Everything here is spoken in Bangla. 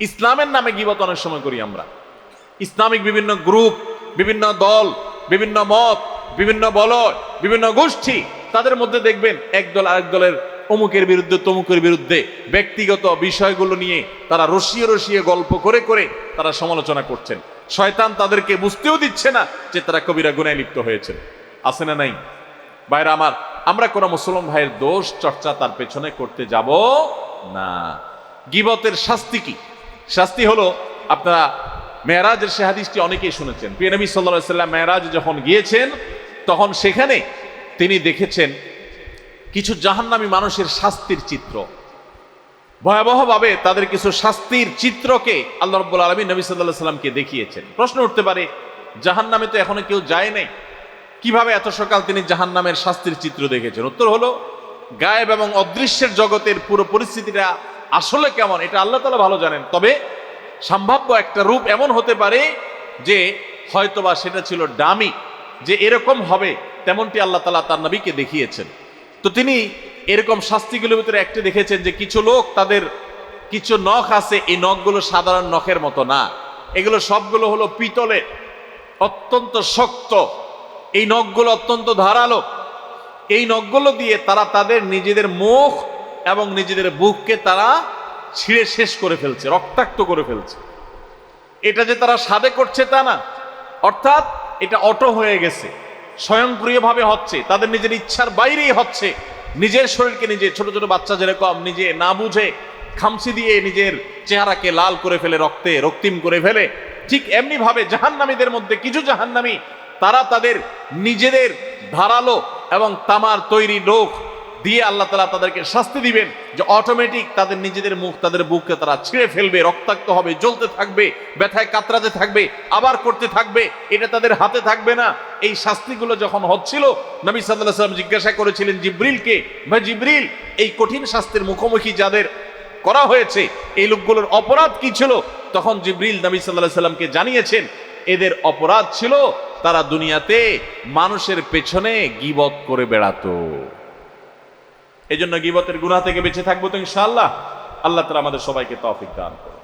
ইসলামের নামে গিবত অনেক সময় করি আমরা। ইসলামিক বিভিন্ন গ্রুপ, বিভিন্ন দল, বিভিন্ন মত, বিভিন্ন বলয়, বিভিন্ন গোষ্ঠী, তাদের মধ্যে দেখবেন একদল আরেক দলের অমুকের বিরুদ্ধে, তমুকের বিরুদ্ধে ব্যক্তিগত বিষয়গুলো নিয়ে তারা রসিয়ে রসিয়ে গল্প করে করে তারা সমালোচনা করছেন। শয়তান তাদেরকে বুঝতেও দিচ্ছে না যে তারা কবিরা গুনায় লিপ্ত হয়েছেন। আছে না নাই? বাইরে আমার, আমরা কোনো মুসলমান ভাইয়ের দোষ, চর্চা তার পেছনে করতে যাব না। গিবতের শাস্তি কি? শাস্তি হলো আপনারা মেয়েরাজের সে হাদিসটি অনেকেই শুনেছেন। প্রিয় নবী সাল্লাহ সাল্লাম মেয়েরাজ যখন গিয়েছেন, তখন সেখানে তিনি দেখেছেন কিছু জাহান্নামী মানুষের শাস্তির চিত্র। ভয়াবহভাবে তাদের কিছু শাস্তির চিত্রকে আল্লাহ রব্বুল আলমী নবী সাল্লাহ সাল্লামকে দেখিয়েছেন। প্রশ্ন উঠতে পারে, জাহান্নামে তো এখনও কেউ যায় নাই। কীভাবে এত সকাল তিনি জাহান্নামের শাস্তির চিত্র দেখেছেন? উত্তর হলো, গায়েব এবং অদৃশ্যের জগতের পুরো পরিস্থিতিটা আসলে কেমন? এটা আল্লাহ তালা ভালো জানেন। তবে সম্ভাব্য একটা রূপ এমন হতে পারে যে হয়তোবা সেটা ছিল ডামি, যে এরকম হবে তেমনটি আল্লাহ তালা তার নবীকে দেখিয়েছেন। তো তিনি এরকম শাস্তিগুলোর ভিতরে একটি দেখেছেন যে কিছু লোক তাদের কিছু নখ আছে, এই নখগুলো সাধারণ নখের মতো না। এগুলো সবগুলো হলো পিতলে, অত্যন্ত শক্ত। এই নখগুলো অত্যন্ত ধারালো। এই নখগুলো দিয়ে তারা তাদের নিজেদের মুখ এবং নিজেদের বুককে তারা ছিঁড়ে শেষ করে ফেলছে, রক্তাক্ত করে ফেলছে। এটা যে তারা সাদে করছে তা না। অর্থাৎ এটা অটো হয়ে গেছে, স্বয়ংক্রিয়ভাবে হচ্ছে, তাদের নিজের ইচ্ছার বাইরেই হচ্ছে। নিজের শরীরকে নিজে, ছোট ছোট বাচ্চা যেরকম নিজে না বুঝে খামসি দিয়ে নিজের চেহারাকে লাল করে ফেলে, রক্তে রক্তিম করে ফেলে, ঠিক এমনি ভাবে জাহান্নামীদের মধ্যে কিছু জাহান্নামী, তারা তাদের নিজেদের ধারালো এবং তামার তৈরি লোক দিয়ে আল্লাহ তালা তাদেরকে শাস্তি দিবেন যে অটোমেটিক তাদের নিজেদের মুখ তাদের বুককে তারা ছিঁড়ে ফেলবে, রক্তাক্ত হবে, জ্বলতে থাকবে, ব্যথায় কাতরাতে থাকবে, আবার করতে থাকবে, এটা তাদের হাতে থাকবে না। এই শাস্তিগুলো যখন হচ্ছিল, নবী সাল্লাহ সাল্লাম জিজ্ঞাসা করেছিলেন জিব্রিলকে ভাই জিব্রিল, এই কঠিন শাস্তির মুখোমুখি যাদের করা হয়েছে, এই লোকগুলোর অপরাধ কি ছিল? তখন জিব্রিল নবী সাল্লাহ সাল্লামকে জানিয়েছেন, এদের অপরাধ ছিল তারা দুনিয়াতে মানুষের পেছনে গিবত করে বেড়াতো। এই জন্য গিবতের গুণা থেকে বেঁচে থাকব তো ইনশাআল্লাহ। আল্লাহ তালা আমাদের সবাইকে তফিক দান করুন।